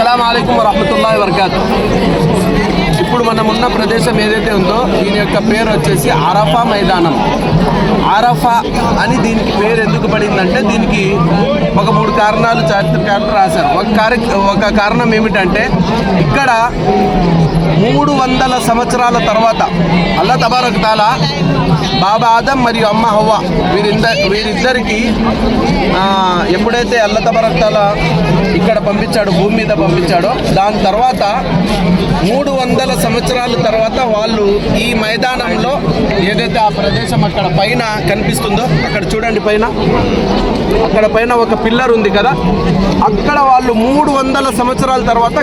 అస్సలం అయికం వరహమతుల్లా వరకాతు ఇప్పుడు మనం ఉన్న ప్రదేశం ఏదైతే ఉందో దీని యొక్క పేరు వచ్చేసి అరఫా మైదానం. అరఫా అని దీనికి పేరు ఎందుకు పడిందంటే దీనికి కారణాలు చారిత్రక కారణాలు రాశారు. ఒక కార్య ఒక కారణం ఏమిటంటే ఇక్కడ మూడు వందల సంవత్సరాల తర్వాత అల్లా తబారక్ తాలా బాబా ఆదం మరియు అమ్మ హవ్వ వీరింద వీరిద్దరికి ఎప్పుడైతే అల్లా తబారక్ తాలా ఇక్కడ పంపించాడు భూమి మీద పంపించాడో దాని తర్వాత మూడు వందల సంవత్సరాల తర్వాత వాళ్ళు ఈ మైదానంలో ఏదైతే ఆ ప్రదేశం అక్కడ పైన కనిపిస్తుందో అక్కడ చూడండి పైన. అక్కడ పైన ఒక పిల్లర్ ఉంది కదా. అక్కడ వాళ్ళు మూడు వందల సంవత్సరాల తర్వాత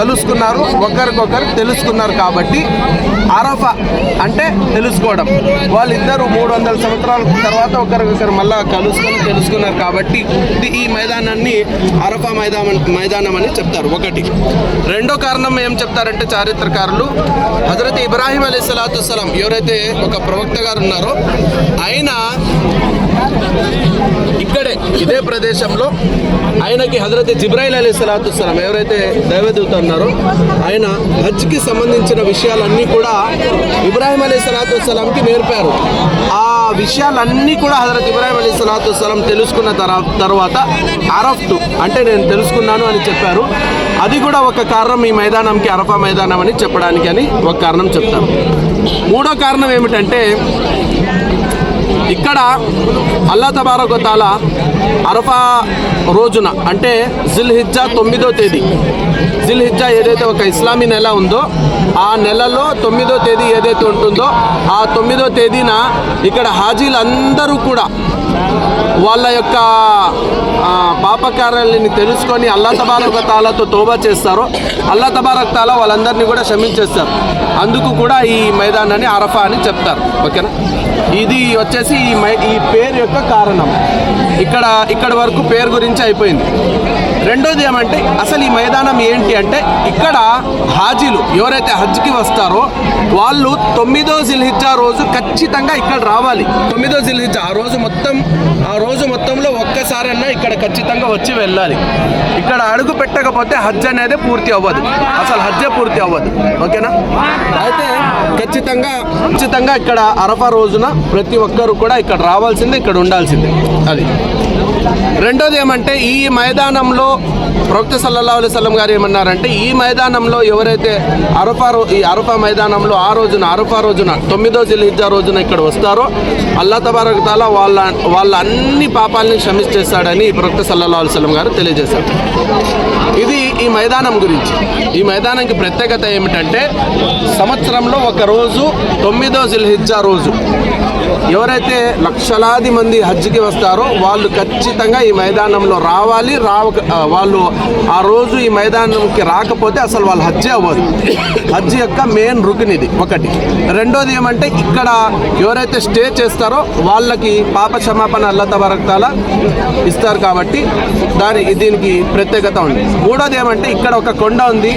కలుసుకున్నారు. ఒకరికొకరు తెలుసుకున్నారు కాబట్టి అరఫా అంటే తెలుసుకోవడం. వాళ్ళిద్దరూ మూడు వందల సంవత్సరాల తర్వాత ఒకరికొకరు మళ్ళా కలుసుకొని తెలుసుకున్నారు కాబట్టి ఈ మైదానాన్ని అరఫా మైదానం మైదానం అని చెప్తారు. ఒకటి. రెండో కారణం ఏం చెప్తారంటే చారిత్రకారులు హజరత్ ఇబ్రాహీం అలీ సలాతు సలాం ఎవరైతే ఒక ప్రవక్త గారు ఉన్నారో ఆయన ఇక్కడే ఇదే ప్రదేశంలో ఆయనకి హజరత్ జిబ్రాయిల్ అలీ సలాతు సలాం ఎవరైతే దైవదూత అన్నారో ఆయన హజ్కి సంబంధించిన విషయాలన్నీ కూడా ఇబ్రాహిం అలీ సలాతు సలాంకి నేర్పారు. ఆ విషయాలన్నీ కూడా హజరత్ ఇబ్రాహిం అలీ సలాతు సలాం తెలుసుకున్న తర్వాత అరఫ్తు అంటే నేను తెలుసుకున్నాను అని చెప్పారు. అది కూడా ఒక కారణం ఈ మైదానంకి అరఫా మైదానం అని చెప్పడానికి అని ఒక కారణం చెప్తాను మూడో కారణం ఏమిటంటే ఇక్కడ అల్లా తబారక అరఫా రోజున అంటే జిల్ హిజ్జా తొమ్మిదో తేదీ జిల్ హిజ్జా ఏదైతే ఒక ఇస్లామీ నెల ఉందో ఆ నెలలో తొమ్మిదో తేదీ ఏదైతే ఉంటుందో ఆ తొమ్మిదో తేదీన ఇక్కడ హాజీలందరూ కూడా వాళ్ళ యొక్క పాపకార్యాలని తెలుసుకొని అల్లా తబారక తాలాతో తోబా చేస్తారో. అల్లా తబారక తాలా వాళ్ళందరినీ కూడా క్షమించేస్తారు. అందుకు కూడా ఈ మైదానాన్ని అరఫా అని చెప్తారు. ఓకేనా? ఇది వచ్చేసి ఈ మై ఈ పేరు యొక్క కారణం. ఇక్కడ ఇక్కడ వరకు పేరు గురించి అయిపోయింది. రెండోది ఏమంటే అసలు ఈ మైదానం ఏంటి అంటే ఇక్కడ హాజీలు ఎవరైతే హజ్కి వస్తారో వాళ్ళు తొమ్మిదో జిల్హిజ్జా రోజు ఖచ్చితంగా ఇక్కడ రావాలి. తొమ్మిదో జిల్హిజ్జా ఆ రోజు మొత్తం ఆ రోజు మొత్తంలో ఒక్కసారైనా ఇక్కడ ఖచ్చితంగా వచ్చి వెళ్ళాలి. ఇక్కడ అడుగు పెట్టకపోతే హజ్ అనేది పూర్తి అవ్వదు. అసలు హజ్జే పూర్తి అవ్వదు. ఓకేనా? అయితే ఖచ్చితంగా ఖచ్చితంగా ఇక్కడ అరఫా రోజున ప్రతి ఒక్కరు కూడా ఇక్కడ రావాల్సిందే ఇక్కడ ఉండాల్సిందే. అది. రెండోది ఏమంటే ఈ మైదానంలో ప్రవక్త సల్లల్లా అలైహి వసల్లం గారు ఏమన్నారంటే ఈ మైదానంలో ఎవరైతే అరఫా రో ఈ అరఫా మైదానంలో ఆ రోజున అరఫా రోజున తొమ్మిదో జిల్హిజ్జా రోజున ఇక్కడ వస్తారో అల్లా తబారక్ తాలా వాళ్ళ వాళ్ళ అన్ని పాపాలని చేశాడని ప్రవక్త సల్లల్లా అలైహి గారు తెలియజేశారు. ఈ మైదానం గురించి. ఈ మైదానంకి ప్రత్యేకత ఏమిటంటే సంవత్సరంలో ఒక రోజు తొమ్మిదో జిల్హిజ్జా రోజు. ఎవరైతే లక్షలాది మంది హజ్కి వస్తారో వాళ్ళు ఖచ్చితంగా ఈ మైదానంలో రావాలి రావ వాళ్ళు ఆ రోజు ఈ మైదానంకి రాకపోతే అసలు వాళ్ళు హజ్జే అవ్వదు హజ్ యొక్క మెయిన్ రుకిన్ ఇది ఒకటి. రెండోది ఏమంటే ఇక్కడ ఎవరైతే స్టే చేస్తారో వాళ్ళకి పాప క్షమాపణ అల్లత తబరక్తాల ఇస్తారు కాబట్టి దాని దీనికి ప్రత్యేకత ఉంది. మూడోది అంటే ఇక్కడ ఒక కొండ ఉంది.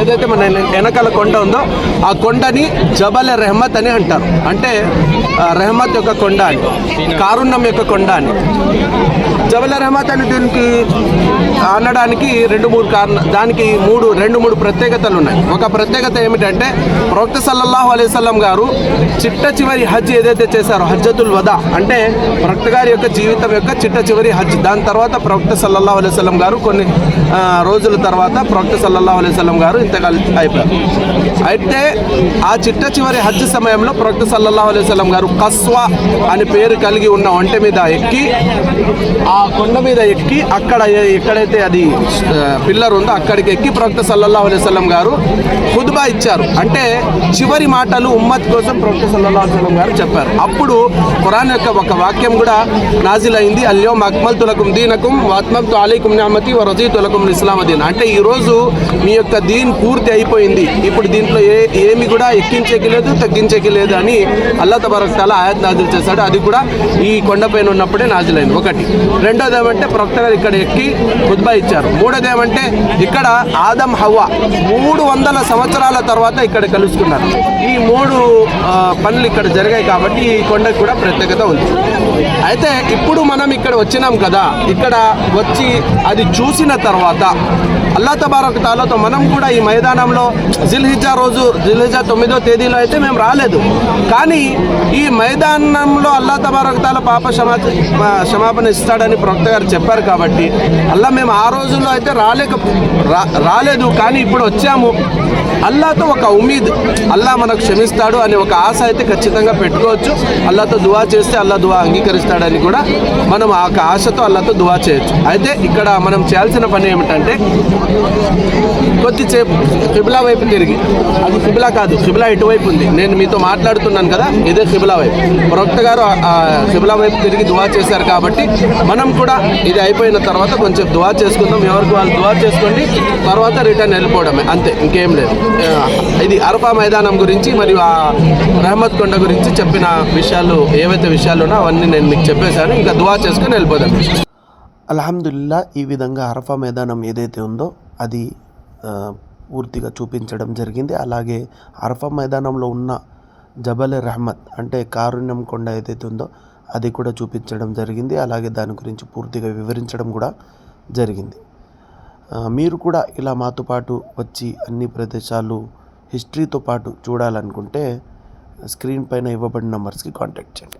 ఏదైతే మన వెనకాల కొండ ఉందో ఆ కొండని జబల్ రెహమత్ అని అంటారు. అంటే రెహమత్ యొక్క కొండ అని కారుణ్యం యొక్క కొండ అని. జబల్ రెహమత్ అని దీనికి అనడానికి రెండు మూడు కారణ దానికి మూడు రెండు మూడు ప్రత్యేకతలు ఉన్నాయి. ఒక ప్రత్యేకత ఏమిటంటే ప్రవక్త సల్లల్లాహు అలైవల్లం గారు చిట్ట చివరి హజ్ ఏదైతే చేశారో హజ్జతుల్ వదా అంటే ప్రవక్త గారి యొక్క జీవితం యొక్క చిట్ట చివరి హజ్ దాని తర్వాత ప్రవక్త సల్లల్లాహు అలైవల్లం గారు కొన్ని రోజుల తర్వాత ప్రవక్త సల్లల్లాహు అలైవల్లం గారు ఇంతకాల అయిపోయారు. అయితే ఆ చిట్ట చివరి హజ్ సమయంలో ప్రవక్త సల్లల్లాహు అలైవల్లం గారు కస్వా అని పేరు కలిగి ఉన్న ఒంటె మీద ఎక్కి ఆ కొండ మీద ఎక్కి అక్కడ ఎక్కడైతే అది పిల్లర్ ఉందో అక్కడికి ఎక్కి ప్రవక్త సల్లల్లా అలైహి గారు ఖుద్బా ఇచ్చారు. అంటే చివరి మాటలు ఉమ్మత్ కోసం ప్రవక్త సల్లల్లా అలైహి గారు చెప్పారు. అప్పుడు ఖురాన్ యొక్క ఒక వాక్యం కూడా నాజిల్ అయింది అల్యోమ్ అక్మల్ తులకుం దీనకుం వాత్మం తాలీకుం నియామతి వరజీ తులకుం ఇస్లామదీన్ అంటే ఈరోజు మీ యొక్క దీన్ పూర్తి అయిపోయింది. ఇప్పుడు దీంట్లో ఏ ఏమి కూడా ఎక్కించేకి లేదు తగ్గించేకి లేదు అని అల్లా తబరక్ తాలా ఆయత్ నాజిల్ చేశాడు. అది కూడా ఈ కొండపైన ఉన్నప్పుడే నాజిల్ అయింది ఒకటి రెండోది ఏమంటే ప్రవక్త గారు ఇక్కడ ఎక్కి ఖుద్బా ఇచ్చారు. మూడోది ఏమంటే ఇక్కడ ఆదం హవ్వ మూడు వందల సంవత్సరాల తర్వాత ఇక్కడ కలుసుకున్నారు. ఈ మూడు పనులు ఇక్కడ జరిగాయి కాబట్టి ఈ కొండకు కూడా ప్రత్యేకత ఉంది. అయితే ఇప్పుడు మనం ఇక్కడ వచ్చినాం కదా ఇక్కడ వచ్చి అది చూసిన తర్వాత అల్లా తబారక్ తాలాతో మనం కూడా ఈ మైదానంలో జిల్హిజా రోజు జిల్హిజా తొమ్మిదో తేదీలో అయితే మేము రాలేదు. కానీ ఈ మైదానంలో అల్లా తబారక్ తాలా పాప క్షమా క్షమాపణ ఇస్తాడని ప్రవక్త గారు చెప్పారు కాబట్టి అలా మేము ఆ రోజుల్లో అయితే రాలేక రా- రాలేదు. కానీ ఇప్పుడు వచ్చాము. అల్లాతో ఒక ఉమీద్. అల్లా మనకు క్షమిస్తాడు అనే ఒక ఆశ అయితే ఖచ్చితంగా పెట్టుకోవచ్చు. అల్లాతో దువా చేస్తే అల్లా దువా అంగీకరిస్తాడని కూడా మనం ఆ యొక్క ఆశతో అల్లాతో దువా చేయొచ్చు. అయితే ఇక్కడ మనం చేయాల్సిన పని ఏమిటంటే కొద్దిసేపు ఫిబిలా వైపు తిరిగి అది ఫిబిలా కాదు ఫిబిలా ఇటువైపు ఉంది. నేను మీతో మాట్లాడుతున్నాను కదా ఇదే ఫిబిలా వైపు. ప్రవక్త గారు ఆ- వైపు తిరిగి దువా చేశారు కాబట్టి మనం కూడా ఇది అయిపోయిన తర్వాత కొంచెం దువా చేసుకుందాం. ఎవరికి వాళ్ళు దువా చేసుకోండి తర్వాత రిటర్న్ వెళ్ళిపోవడమే. అంతే ఇంకేం లేదు. ఇది అరఫా మైదానం గురించి మరియు ఆ రహమత్ కొండ గురించి చెప్పిన విషయాలు ఏవైతే విషయాలు ఉన్నా అవన్నీ నేను మీకు చెప్పేశాను. ఇంకా దువా చేసుకుని వెళ్ళిపోదాం. అల్హమ్దుల్లా ఈ విధంగా అరఫా మైదానం ఏదైతే ఉందో అది పూర్తిగా చూపించడం జరిగింది. అలాగే అరఫా మైదానంలో ఉన్న జబల్ రహమత్ అంటే కారుణ్యం కొండ ఏదైతే ఉందో అది కూడా చూపించడం జరిగింది. అలాగే దాని గురించి పూర్తిగా వివరించడం కూడా జరిగింది. మీరు కూడా ఇలా మాతో పాటు వచ్చి అన్ని ప్రదేశాలు హిస్టరీతో పాటు చూడాలనుకుంటే స్క్రీన్ పైన ఇవ్వబడిన నంబర్స్కి కాంటాక్ట్ చేయండి.